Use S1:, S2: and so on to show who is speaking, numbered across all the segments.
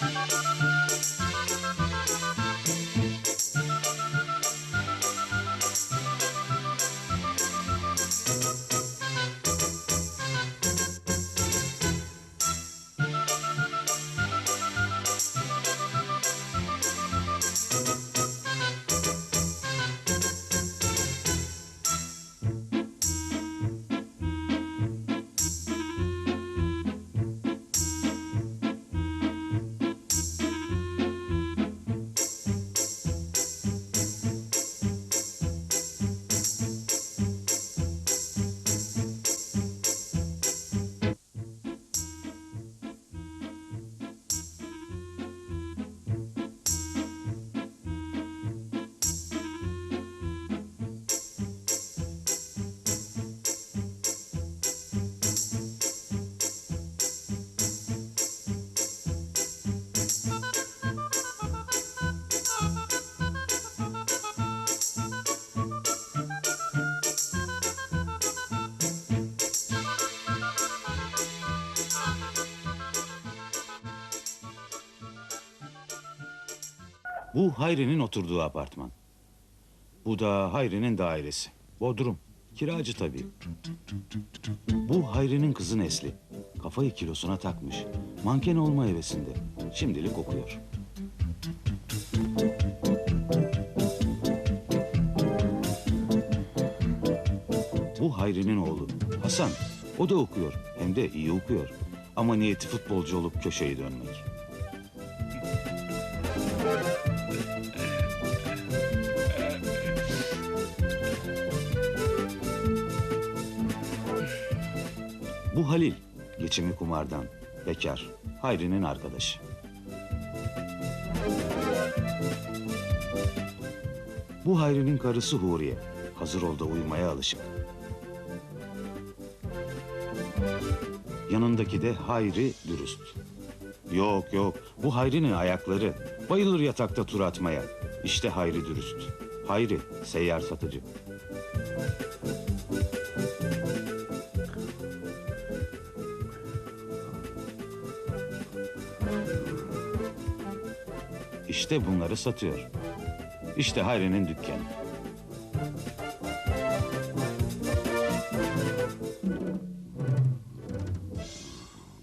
S1: Thank you. Bu Hayri'nin oturduğu apartman. Bu da Hayri'nin dairesi. Bodrum. Kiracı tabii. Bu Hayri'nin kızı Nesli. Kafayı kilosuna takmış. Manken olma hevesinde. Şimdilik okuyor. Bu Hayri'nin oğlu. Hasan. O da okuyor. Hem de iyi okuyor. Ama niyeti futbolcu olup köşeyi dönmek. Bu Halil. Geçimi kumardan. Bekar. Hayri'nin arkadaşı. Bu Hayri'nin karısı Huriye. Hazır ol da uyumaya alışık. Yanındaki de Hayri dürüst. Yok yok bu Hayri'nin ayakları. Bayılır yatakta tur atmaya. İşte Hayri dürüst. Hayri seyyar satıcı. İşte bunları satıyor. İşte Hayri'nin dükkanı.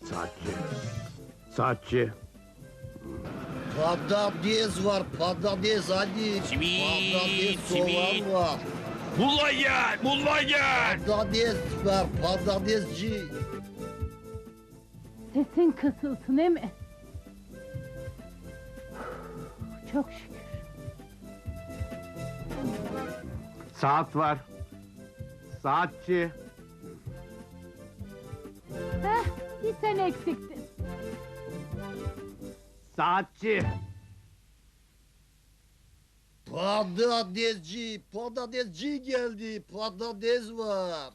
S2: Saatçi. Saatçi.
S3: Patates var, patates hadi.
S4: Simit,
S3: Patates
S4: simit.
S3: soğan var.
S4: Mulla gel, mulla gel.
S3: Patates var, patatesci.
S5: Sesin kısılsın değil Çok şükür.
S2: Saat var. Saatçi.
S5: Heh, bir sen eksiktin.
S2: Saatçi.
S3: Patatesci, patatesci geldi. Patates var.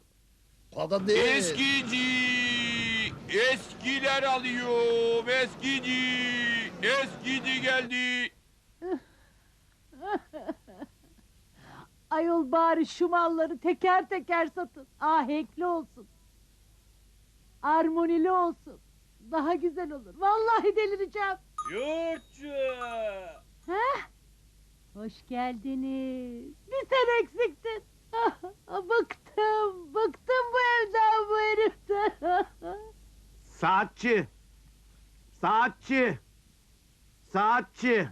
S3: Patates.
S4: Eskici, eskiler alıyorum, eskici, eskici geldi.
S5: Ayol bari şu malları teker teker satın. Ahenkli olsun. Armonili olsun. Daha güzel olur. Vallahi delireceğim.
S4: Yurtçu.
S5: Heh. Hoş geldiniz. Bir sen eksiktin. bıktım. Bıktım bu evden bu heriften.
S2: Saatçi. Saatçi. Saatçi.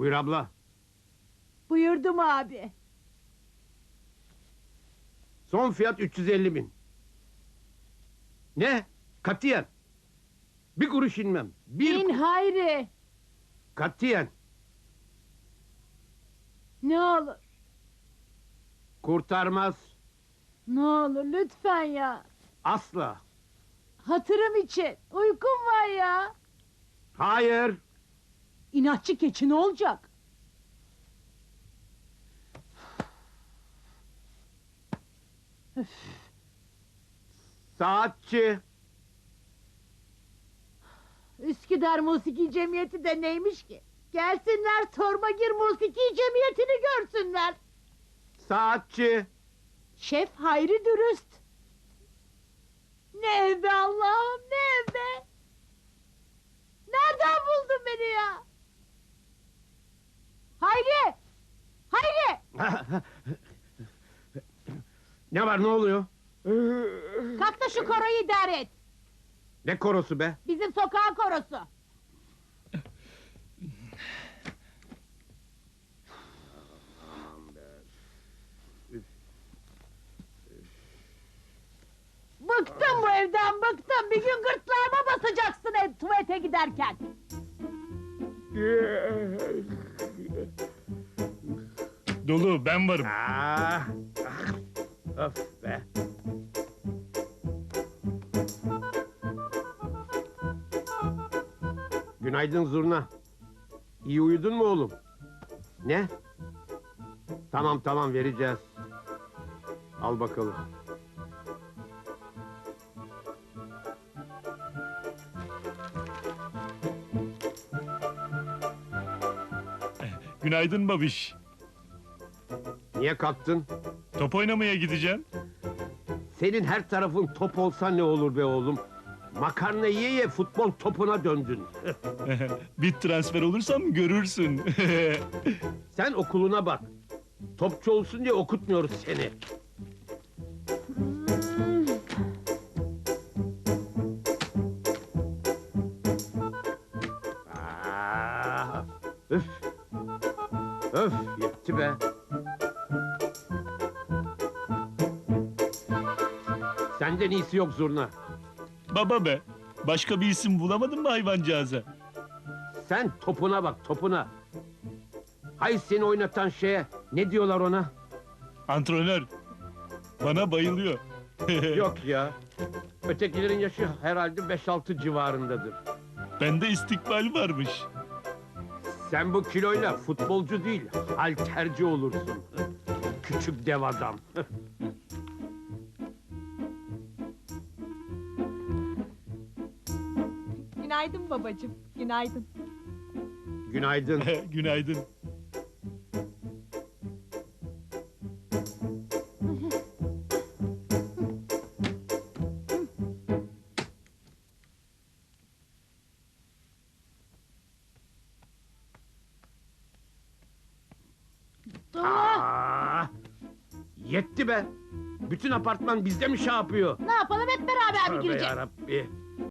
S2: Buyur abla.
S5: Buyurdum abi.
S2: Son fiyat 350 bin. Ne? Katiyen. Bir kuruş inmem. Bir
S5: Bin Hayri.
S2: katiyen.
S5: Ne olur.
S2: Kurtarmaz.
S5: Ne olur lütfen ya.
S2: Asla.
S5: Hatırım için. Uykum var ya.
S2: Hayır.
S5: İnatçı keçi ne olacak?
S2: Saatçi.
S5: Üsküdar Musiki Cemiyeti de neymiş ki? Gelsinler sorma gir Musiki Cemiyeti'ni görsünler.
S2: Saatçi.
S5: Şef Hayri Dürüst. Ne ev be Allah'ım ne ev be. Nereden buldun beni ya? Hayri! Hayri!
S2: Ne var ne oluyor?
S5: Kalk da şu koroyu idare et.
S2: Ne korosu be?
S5: Bizim sokağın korosu. Bıktım bu evden bıktım. Bir gün gırtlağıma basacaksın tuvalete giderken.
S6: Dolu ben varım.
S2: Ah, ah, be. Günaydın Zurna. İyi uyudun mu oğlum? Ne? Tamam tamam vereceğiz. Al bakalım.
S6: Günaydın babiş.
S2: Niye kalktın?
S6: Top oynamaya gideceğim.
S2: Senin her tarafın top olsa ne olur be oğlum? Makarna yiye ye futbol topuna döndün.
S6: bir transfer olursam görürsün.
S2: Sen okuluna bak. Topçu olsun diye okutmuyoruz seni. Aa, öf. Öf yetti be. Senden iyisi yok zurna.
S6: Baba be. Başka bir isim bulamadın mı hayvancağıza?
S2: Sen topuna bak topuna. Hay seni oynatan şeye ne diyorlar ona?
S6: Antrenör. Bana bayılıyor.
S2: Yok ya. Ötekilerin yaşı herhalde 5-6 civarındadır.
S6: Bende istikbal varmış.
S2: Sen bu kiloyla futbolcu değil, halterci olursun. Küçük dev adam.
S7: Günaydın babacığım, günaydın.
S2: Günaydın.
S6: Günaydın.
S2: Aa, yetti be. Bütün apartman bizde mi şey yapıyor?
S5: Ne yapalım hep beraber mi
S2: Tövbe
S5: gireceğiz?
S2: yarabbi.